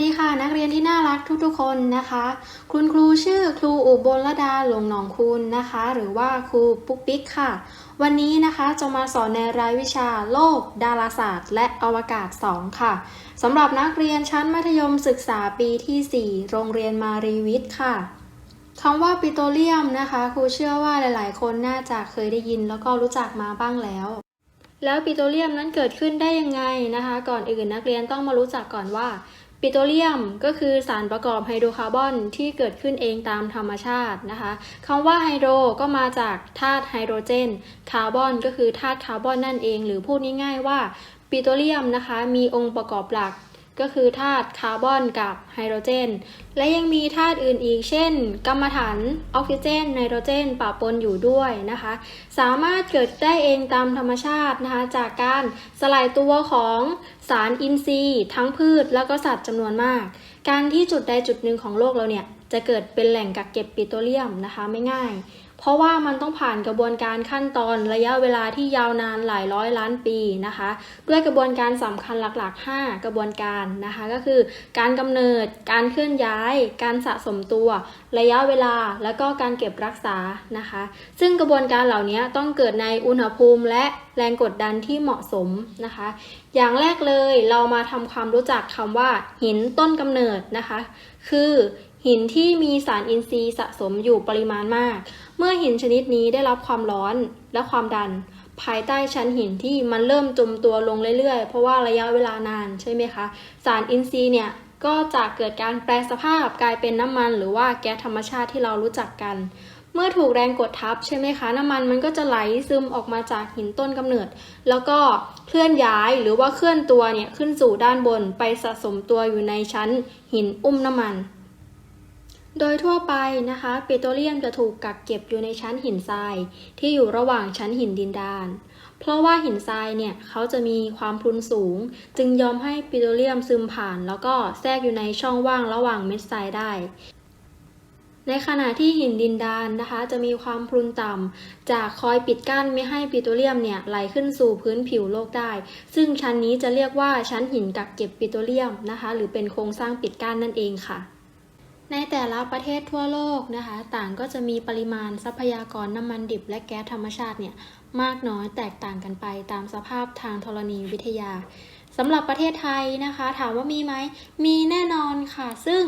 ดีค่ะนักเรียนที่น่ารักทุกๆคนนะคะ คุณครูชื่อครูอุบลดาหลวงหนองคุณนะคะ หรือว่าครูปุ๊กปิ๊กค่ะ วันนี้นะคะจะมาสอนในรายวิชาโลก ดาราศาสตร์ และอวกาศ 2 ค่ะสำหรับนักเรียนชั้นมัธยมศึกษาปีที่ 4 โรงเรียนมารีวิทย์ค่ะคำว่าปิโตรเลียมนะคะครูเชื่อว่าหลายๆ คนน่าจะเคยได้ยินแล้วก็รู้จักมาบ้างแล้วแล้วปิโตรเลียมนั้นเกิดขึ้นได้ยังไงนะคะ ก่อนอื่นนักเรียนต้องมารู้จักก่อนว่า ปิโตรเลียมก็คือสารประกอบไฮโดรคาร์บอนที่เกิดขึ้นเองตามธรรมชาตินะคะคำว่าไฮโดรก็มาจากธาตุไฮโดรเจน คาร์บอนก็คือธาตุคาร์บอนนั่นเอง หรือพูดง่ายๆว่าปิโตรเลียมนะคะมีองค์ประกอบหลักก็คือธาตุคาร์บอนกับไฮโดรเจน และยังมีธาตุอื่นอีก เช่น กัมมันถันออกซิเจนไนโตรเจนปะปนอยู่ด้วยนะคะ สามารถเกิดได้เองตามธรรมชาตินะคะจากการสลายตัวของ สารอินทรีย์ ทั้งพืชแล้วก็สัตว์จำนวนมาก การที่จุดใดจุดหนึ่งของโลกเราเนี่ยจะเกิดเป็นแหล่งกักเก็บปิโตรเลียมนะคะไม่ง่าย เพราะว่ามันต้องผ่านกระบวนการขั้นตอนระยะเวลาที่ยาวนานหลายร้อยล้านปีนะคะ ด้วยกระบวนการสำคัญหลัก ๆ 5 กระบวนการนะคะ ก็คือการกำเนิด การเคลื่อนย้าย การสะสมตัว ระยะเวลา แล้วก็การเก็บรักษานะคะ ซึ่งกระบวนการเหล่านี้ต้องเกิดในอุณหภูมิและแรงกดดันที่เหมาะสมนะคะ อย่างแรกเลยเรามาทำความรู้จักคำว่าหินต้นกำเนิดนะคะ คือหินที่มีสารอินทรีย์สะสมอยู่ปริมาณมาก เมื่อหินชนิดนี้ได้รับความร้อนและความดัน ภายใต้ชั้นหินที่มันเริ่มจมตัวลงเรื่อยๆ เพราะว่าระยะเวลานานใช่ไหมคะ สารอินทรีย์เนี่ยก็จะเกิดการแปลสภาพกลายเป็นน้ำมันหรือว่าแก๊สธรรมชาติที่เรารู้จักกัน เมื่อถูกแรงกดทับใช่ไหมคะ น้ำมันมันก็จะไหลซึมออกมาจากหินต้นกำเนิด แล้วก็เคลื่อนย้ายหรือว่าเคลื่อนตัวเนี่ยขึ้นสู่ด้านบนไปสะสมตัวอยู่ในชั้นหินอุ้มน้ำมัน โดยทั่วไปนะคะปิโตรเลียมจะถูกกักเก็บอยู่ในชั้นหินทรายที่อยู่ระหว่างชั้นหินดินดาน เพราะว่าหินทรายเนี่ยเขาจะมีความพุนสูง จึงยอมให้ปิโตรเลียมซึมผ่าน แล้วก็แทรกอยู่ในช่องว่างระหว่างเม็ดทรายได้ ในขณะที่หินดินดานนะคะ จะมีความพุนต่ำจากคอยปิดกั้นไม่ให้ปิโตรเลียมเนี่ยไหลขึ้นสู่พื้นผิวโลกได้ ซึ่งชั้นนี้จะเรียกว่าชั้นหินกักเก็บปิโตรเลียมนะคะ หรือเป็นโครงสร้างปิดกั้นนั่นเองค่ะ ในแต่ละประเทศทั่วโลกนะคะ ต่างก็จะมีปริมาณทรัพยากรน้ำมันดิบและแก๊สธรรมชาติเนี่ยมากน้อยแตกต่างกันไปตามสภาพทางธรณีวิทยา สำหรับประเทศไทยนะคะ ถามว่ามีไหม มีแน่นอนค่ะ ซึ่ง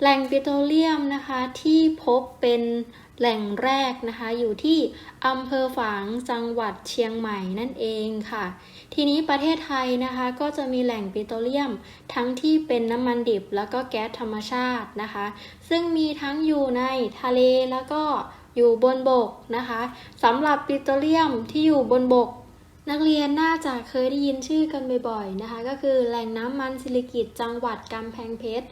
แหล่งปิโตรเลียมนะคะที่พบเป็นแหล่งแรกนะคะอยู่ที่อำเภอฝางจังหวัดเชียงใหม่นั่นเองค่ะ ทีนี้ประเทศไทยนะคะก็จะมีแหล่งปิโตรเลียม ทั้งที่เป็นน้ำมันดิบแล้วก็แก๊สธรรมชาตินะคะ ซึ่งมีทั้งอยู่ในทะเลแล้วก็อยู่บนบกนะคะสำหรับปิโตรเลียมที่อยู่บนบก นักเรียนน่าจะเคยได้ยินชื่อกันบ่อยๆนะคะ ก็คือแหล่งน้ำมันสิลิกิตจังหวัดกำแพงเพชร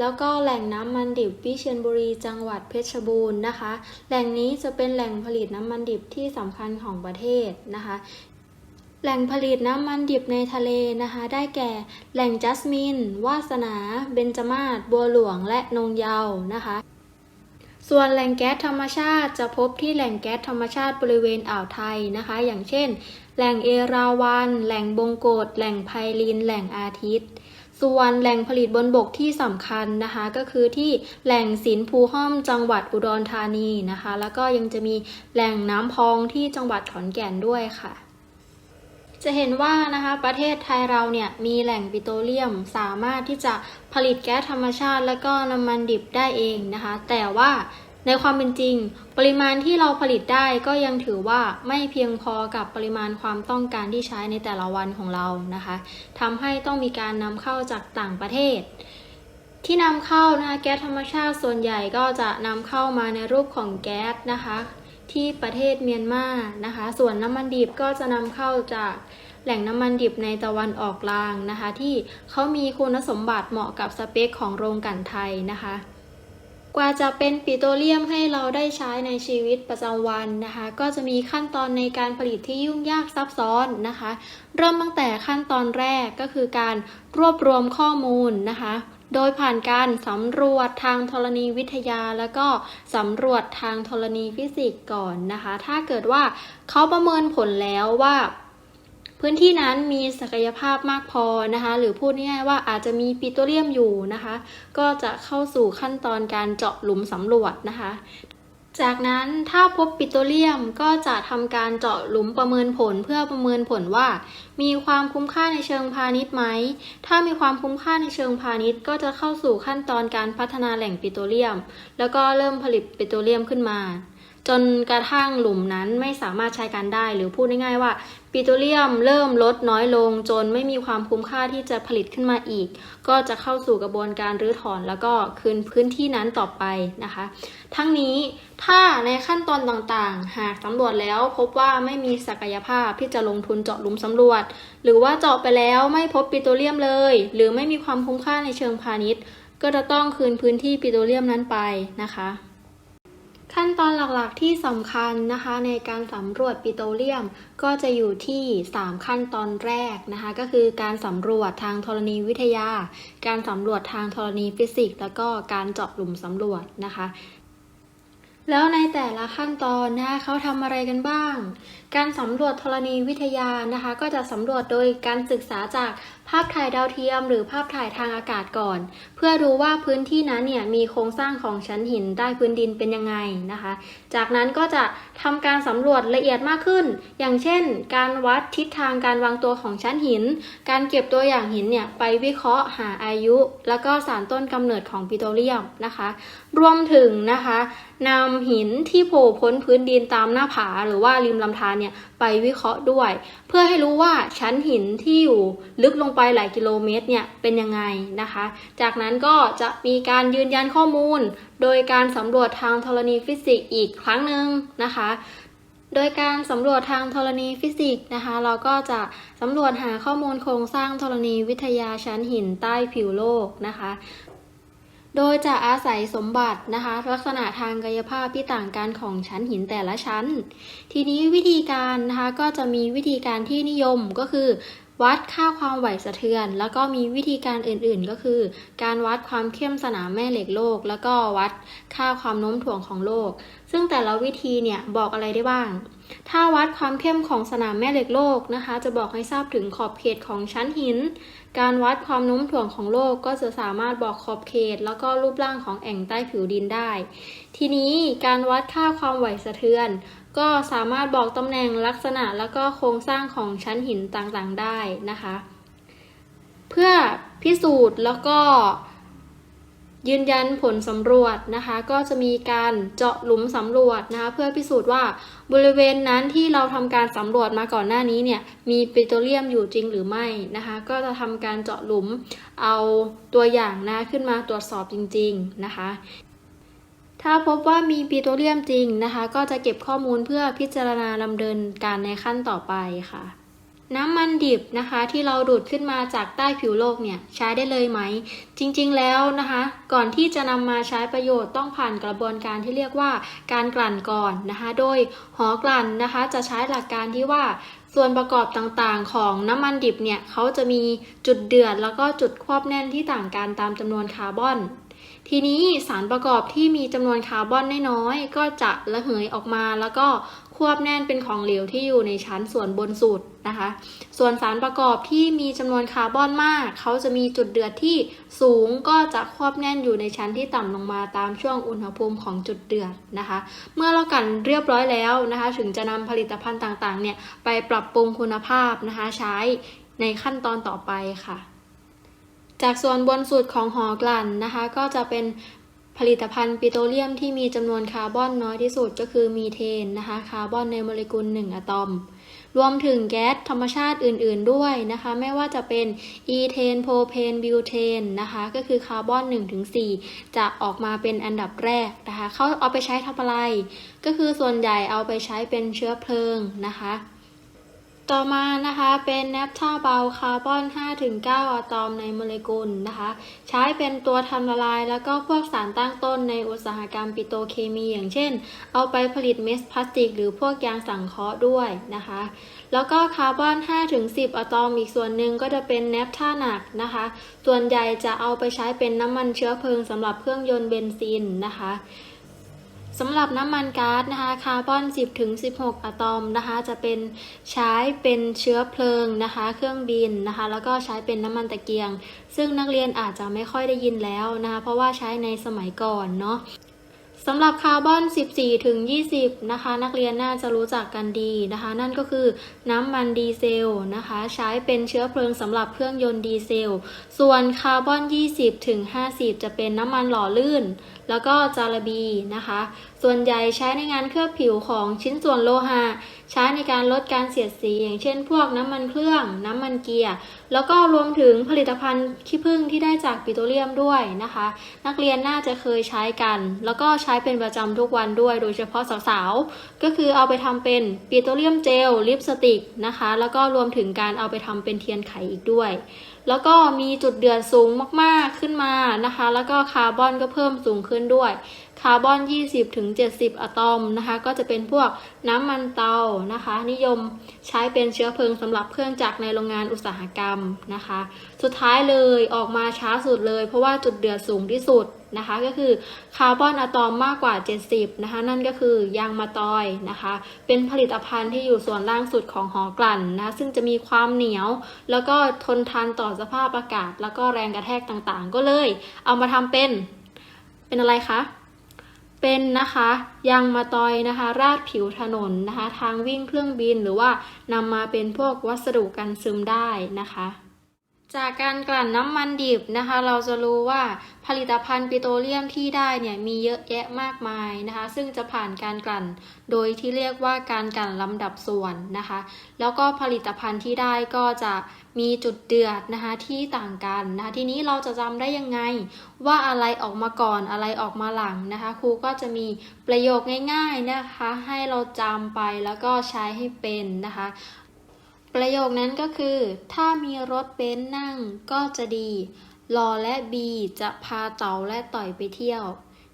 แล้วก็แหล่งน้ำมันดิบวิเชียรบุรีจังหวัดเพชรบูรณ์นะคะ แหล่งนี้จะเป็นแหล่งผลิตน้ำมันดิบที่สำคัญของประเทศนะคะ แหล่งผลิตน้ำมันดิบในทะเลนะคะ ได้แก่แหล่งจัสมิน วาสนา เบญจมาศบัวหลวง และนงเยานะคะ ส่วนแหล่งแก๊สธรรมชาติจะพบที่แหล่งแก๊สธรรมชาติบริเวณอ่าวไทยนะคะ อย่างเช่น แหล่งเอราวัณแหล่งบงโกดแหล่งไพลิน แหล่งอาทิตย์ ส่วนแหล่งผลิตบนบกที่สำคัญนะคะ ก็คือที่แหล่งสินภูห้อมจังหวัดอุดรธานีนะคะ แล้วก็ยังจะมีแหล่งน้ำพองที่จังหวัดขอนแก่นด้วยค่ะ จะเห็นว่านะคะประเทศไทยเราเนี่ยมีแหล่งปิโตรเลียมสามารถที่จะผลิตแก๊สธรรมชาติ และก็น้ำมันดิบได้เองนะคะ แต่ว่าในความเป็นจริง ปริมาณที่เราผลิตได้ก็ยังถือว่าไม่เพียงพอกับปริมาณความต้องการที่ใช้ในแต่ละวันของเรานะคะทำให้ต้องมีการนำเข้าจากต่างประเทศ ที่นำเข้านะคะแก๊สธรรมชาติส่วนใหญ่ก็จะนำเข้ามาในรูปของแก๊สนะคะ ที่ประเทศเมียนมานะคะ ส่วนน้ำมันดิบก็จะนำเข้าจากแหล่งน้ำมันดิบในตะวันออกกลางนะคะ ที่เขามีคุณสมบัติเหมาะกับสเปคของโรงกลั่นไทยนะคะ กว่าจะเป็นปิโตรเลียมให้เราได้ใช้ในชีวิตประจำวันนะคะ ก็จะมีขั้นตอนในการผลิตที่ยุ่งยากซับซ้อนนะคะ เริ่มตั้งแต่ขั้นตอนแรกก็คือการรวบรวมข้อมูลนะคะ โดยผ่านการสำรวจทางธรณีวิทยา แล้วก็สำรวจทางธรณีฟิสิกส์ก่อนนะคะ ถ้าเกิดว่าเขาประเมินผลแล้วว่าพื้นที่นั้นมีศักยภาพมากพอนะคะ หรือพูดง่ายๆว่าอาจจะมีปิโตรเลียมอยู่นะคะ ก็จะเข้าสู่ขั้นตอนการเจาะหลุมสำรวจนะคะ จากนั้นถ้าพบปิโตรเลียมก็จะทำการเจาะหลุมประเมินผลเพื่อประเมินผลว่า มีความคุ้มค่าในเชิงพาณิชย์ไหม ถ้ามีความคุ้มค่าในเชิงพาณิชย์ ก็จะเข้าสู่ขั้นตอนการพัฒนาแหล่งปิโตรเลียม แล้วก็เริ่มผลิตปิโตรเลียมขึ้นมา จนกระทั่งหลุมนั้นไม่สามารถใช้การได้ หรือพูดง่ายๆว่าปิโตรเลียมเริ่มลดน้อยลง จนไม่มีความคุ้มค่าที่จะผลิตขึ้นมาอีก ก็จะเข้าสู่กระบวนการรื้อถอน แล้วก็คืนพื้นที่นั้นต่อไปนะคะ ทั้งนี้ถ้าในขั้นตอนต่างๆ หากสำรวจแล้วพบว่าไม่มีศักยภาพที่จะลงทุนเจาะหลุมสำรวจ หรือว่าเจาะไปแล้วไม่พบปิโตรเลียมเลย หรือไม่มีความคุ้มค่าในเชิงพาณิชย์ ก็จะต้องคืนพื้นที่ปิโตรเลียมนั้นไปนะคะขั้นตอนหลักๆที่สำคัญนะคะในการสำรวจปิโตรเลียมก็จะอยู่ที่ 3 ขั้นตอนแรกนะคะก็คือการสำรวจทางธรณีวิทยา การสำรวจทางธรณีฟิสิกส์ แล้วก็การเจาะหลุมสำรวจนะคะ แล้วในแต่ละขั้นตอนนะคะเขาทำอะไรกันบ้าง การสำรวจธรณีวิทยานะคะ ก็จะสำรวจโดยการศึกษาจากาพถ่ายดาวเทียมหรือภาพถ่ายทางอากาศก่อน เพื่อดูว่าพื้นที่นั้นเนี่ยมีโครงสร้างของชั้นหินใต้พื้นดินเป็นยังไงนะคะ จากนั้นก็จะทำการสำรวจละเอียดมากขึ้น อย่างเช่น การวัดทิศทางการวางตัวของชั้นหิน การเก็บตัวอย่างหินเนี่ยไปวิเคราะห์หาอายุ แล้วก็สารต้นกำเนิดของปิโตรเลียมนะคะ รวมถึงนะคะนำหินที่โผล่พ้นพื้นดินตามหน้าผาหรือว่าริมลำธารเนี่ย ไปวิเคราะห์ด้วย เพื่อให้รู้ว่าชั้นหินที่อยู่ลึกลงไปหลายกิโลเมตรเนี่ยเป็นยังไงนะคะ จากนั้นก็จะมีการยืนยันข้อมูล โดยการสำรวจทางธรณีฟิสิกส์อีกครั้งหนึ่งนะคะ โดยการสำรวจทางธรณีฟิสิกส์นะคะ เราก็จะสำรวจหาข้อมูลโครงสร้างธรณีวิทยาชั้นหินใต้ผิวโลกนะคะ โดยจะอาศัยสมบัตินะคะ ลักษณะทางกายภาพที่ต่างกันของชั้นหินแต่ละชั้น ทีนี้วิธีการนะคะก็จะมีวิธีการที่นิยมก็คือ วัดค่าความไหวสะเทือน แล้วก็มีวิธีการอื่นๆ ก็คือ การวัดความเข้มสนามแม่เหล็กโลก แล้วก็วัดค่าความโน้มถ่วงของโลก ซึ่งแต่ละวิธีเนี่ยบอกอะไรได้บ้าง ถ้าวัดความเข้มของสนามแม่เหล็กโลกนะคะ จะบอกให้ทราบถึงขอบเขตของชั้นหิน การวัดความโน้มถ่วงของโลกก็จะสามารถบอกขอบเขต แล้วก็รูปร่างของแอ่งใต้ผิวดินได้ ทีนี้การวัดค่าความไหวสะเทือน ก็สามารถบอกตำแหน่งลักษณะแล้วก็โครงสร้างของชั้นหินต่างๆได้นะคะ เพื่อพิสูจน์แล้วก็ยืนยันผลสำรวจนะคะ ก็จะมีการเจาะหลุมสำรวจนะคะ เพื่อพิสูจน์ว่าบริเวณนั้นที่เราทำการสำรวจมาก่อนหน้านี้เนี่ยมีปิโตรเลียมอยู่จริงหรือไม่นะคะ ก็จะทำการเจาะหลุมเอาตัวอย่างนะขึ้นมาตรวจสอบจริง ๆนะคะ ถ้าพบว่ามีปิโตรเลียมจริงนะคะ ก็จะเก็บข้อมูลเพื่อพิจารณาดำเนินการในขั้นต่อไปค่ะน้ำมันดิบนะคะที่เราดูดขึ้นมาจากใต้ผิวโลกเนี่ยใช้ได้เลยไหม จริงๆแล้วนะคะ ก่อนที่จะนำมาใช้ประโยชน์ต้องผ่านกระบวนการที่เรียกว่าการกลั่นก่อนนะคะ โดยหอกลั่นนะคะ จะใช้หลักการที่ว่าส่วนประกอบต่างๆ ของน้ำมันดิบเนี่ยเขาจะมีจุดเดือดแล้วก็จุดควบแน่นที่ต่างกันตามจำนวนคาร์บอน ทีนี้สารประกอบที่มีจำนวนคาร์บอนน้อยๆก็จะระเหยออกมาแล้วก็ควบแน่นเป็นของเหลวที่อยู่ในชั้นส่วนบนสุดนะคะ ส่วนสารประกอบที่มีจำนวนคาร์บอนมาก เขาจะมีจุดเดือดที่สูงก็จะควบแน่นอยู่ในชั้นที่ต่ำลงมาตามช่วงอุณหภูมิของจุดเดือดนะคะ เมื่อเรากันเรียบร้อยแล้วนะคะ ถึงจะนำผลิตภัณฑ์ต่างๆเนี่ยไปปรับปรุงคุณภาพนะคะใช้ในขั้นตอนต่อไปค่ะ จากส่วนบนสุดของหอกลั่นนะคะ ก็จะเป็นผลิตภัณฑ์ปิโตรเลียมที่มีจำนวนคาร์บอนน้อยที่สุดก็คือมีเทนนะคะคาร์บอนในโมเลกุล 1 อะตอม รวมถึงแก๊สธรรมชาติอื่น ๆ ด้วยนะคะ ไม่ว่าจะเป็นอีเทนโพเพนบิวเทนนะคะ ก็คือคาร์บอน 1-4 จะออกมาเป็นอันดับแรกนะคะเขาเอาไปใช้ทำอะไร ก็คือส่วนใหญ่เอาไปใช้เป็นเชื้อเพลิงนะคะ ต่อมานะคะเป็นแนปท่าเบาคาร์บอน 5-9 อะตอมในโมเลกุลนะคะ ใช้เป็นตัวทำละลาย แล้วก็พวกสารตั้งต้นในอุตสาหกรรมปิโตรเคมี อย่างเช่น เอาไปผลิตเมสพลาสติก หรือพวกยางสังเคราะห์ด้วยนะคะ แล้วก็คาร์บอน 5-10 อะตอมอีกส่วนหนึ่งก็จะเป็นแนปท่าหนักนะคะ ส่วนใหญ่จะเอาไปใช้เป็นน้ำมันเชื้อเพลิงสำหรับเครื่องยนต์เบนซินนะคะ สำหรับน้ำมันก๊าซนะคะคาร์บอน 10ถึง16 อะตอมนะคะจะเป็นใช้เป็นเชื้อเพลิงนะคะ เครื่องบินนะคะ แล้วก็ใช้เป็นน้ำมันตะเกียง ซึ่งนักเรียนอาจจะไม่ค่อยได้ยินแล้วนะคะ เพราะว่าใช้ในสมัยก่อนเนาะสำหรับคาร์บอน 14 ถึง 20 นะคะ นักเรียนน่าจะรู้จักกันดีนะคะ นั่นก็คือน้ำมันดีเซลนะคะ ใช้เป็นเชื้อเพลิงสำหรับเครื่องยนต์ดีเซล ส่วนคาร์บอน 20 ถึง 50 จะเป็นน้ำมันหล่อลื่น แล้วก็จาระบีนะคะ ส่วนใหญ่ใช้ในงานเคลือบผิวของชิ้นส่วนโลหะ ใช้ในการลดการเสียดสี อย่างเช่น พวกน้ำมันเครื่อง น้ำมันเกียร์ แล้วก็รวมถึงผลิตภัณฑ์ขี้ผึ้งที่ได้จากปิโตรเลียมด้วยนะคะ นักเรียนน่าจะเคยใช้กัน แล้วก็ใช้เป็นประจำทุกวันด้วย โดยเฉพาะสาวๆ ก็คือเอาไปทำเป็นปิโตรเลียมเจล ลิปสติกนะคะ แล้วก็รวมถึงการเอาไปทำเป็นเทียนไขอีกด้วย แล้วก็มีจุดเดือดสูงมากๆขึ้นมานะคะ แล้วก็คาร์บอนก็เพิ่มสูงขึ้นด้วย คาร์บอน 20ถึง70 อะตอมนะคะ ก็จะเป็นพวกน้ำมันเตานะคะ นิยมใช้เป็นเชื้อเพลิงสำหรับเครื่องจักรในโรงงานอุตสาหกรรมนะคะ สุดท้ายเลยออกมาช้าสุดเลย เพราะว่าจุดเดือดสูงที่สุด นะคะก็คือคาร์บอนอะตอมมากกว่า 70นะคะนั่นก็คือยางมะตอยนะคะเป็นผลิตภัณฑ์ที่อยู่ส่วนล่างสุดของหอกลั่นนะซึ่งจะมีความเหนียว แล้วก็ทนทานต่อสภาพอากาศ แล้วก็แรงกระแทกต่างๆ ก็เลย เอามาทำเป็นเป็นอะไรคะเป็นนะคะยางมาตอยนะคะราดผิวถนนนะคะ ทางวิ่งเครื่องบินหรือว่านำมาเป็นพวกวัสดุกันซึมได้นะคะ จากการกลั่นน้ำมันดิบนะคะ เราจะรู้ว่าผลิตภัณฑ์ปิโตรเลียมที่ได้เนี่ยมีเยอะแยะมากมายนะคะ ซึ่งจะผ่านการกลั่นโดยที่เรียกว่าการกลั่นลำดับส่วนนะคะ แล้วก็ผลิตภัณฑ์ที่ได้ก็จะมีจุดเดือดนะคะที่ต่างกันนะคะทีนี้เราจะจำได้ยังไง ว่าอะไรออกมาก่อนอะไรออกมาหลังนะคะ ครูก็จะมีประโยคง่าย ๆนะคะ ให้เราจำไปแล้วก็ใช้ให้เป็นนะคะ ประโยคนั้นก็คือ ถ้ามีรถเบนซ์นั่งก็จะดีลอและบีจะพาเต๋าและต่อยไปเที่ยว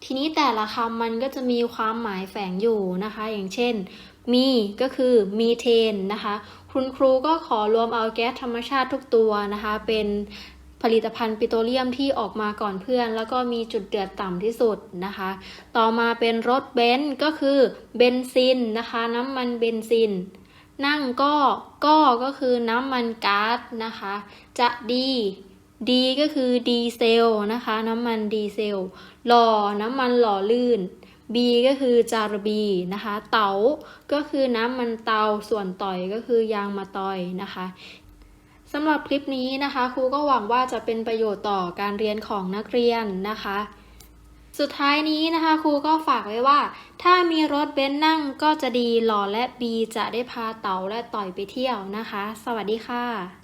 ทีนี้แต่ละคำมันก็จะมีความหมายแฝงอยู่นะคะ อย่างเช่น มีก็คือมีเทนนะคะ คุณครูก็ขอรวมเอาแก๊สธรรมชาติทุกตัวนะคะ เป็นผลิตภัณฑ์ปิโตรเลียมที่ออกมาก่อนเพื่อน แล้วก็มีจุดเดือดต่ำที่สุดนะคะ ต่อมาเป็นรถเบนซ์ก็คือเบนซินนะคะ น้ำมันเบนซิน นั่งก็ก็ก็คือน้ำมันก๊าซนะคะ จะดีดีก็คือดีเซลนะคะน้ำมันดีเซลหล่อน้ำมันหล่อลื่น B ก็คือจารบีนะคะ เตาก็คือน้ำมันเตาส่วนต่อยก็คือยางมะตอยนะคะสำหรับคลิปนี้นะคะ ครูก็หวังว่าจะเป็นประโยชน์ต่อการเรียนของนักเรียนนะคะ สุดท้ายนี้นะคะครูก็ฝากไว้ว่า ถ้ามีรถเบนซ์นั่งก็จะดีหล่อและบีจะได้พาเต๋าและต่อยไปเที่ยวนะคะ สวัสดีค่ะ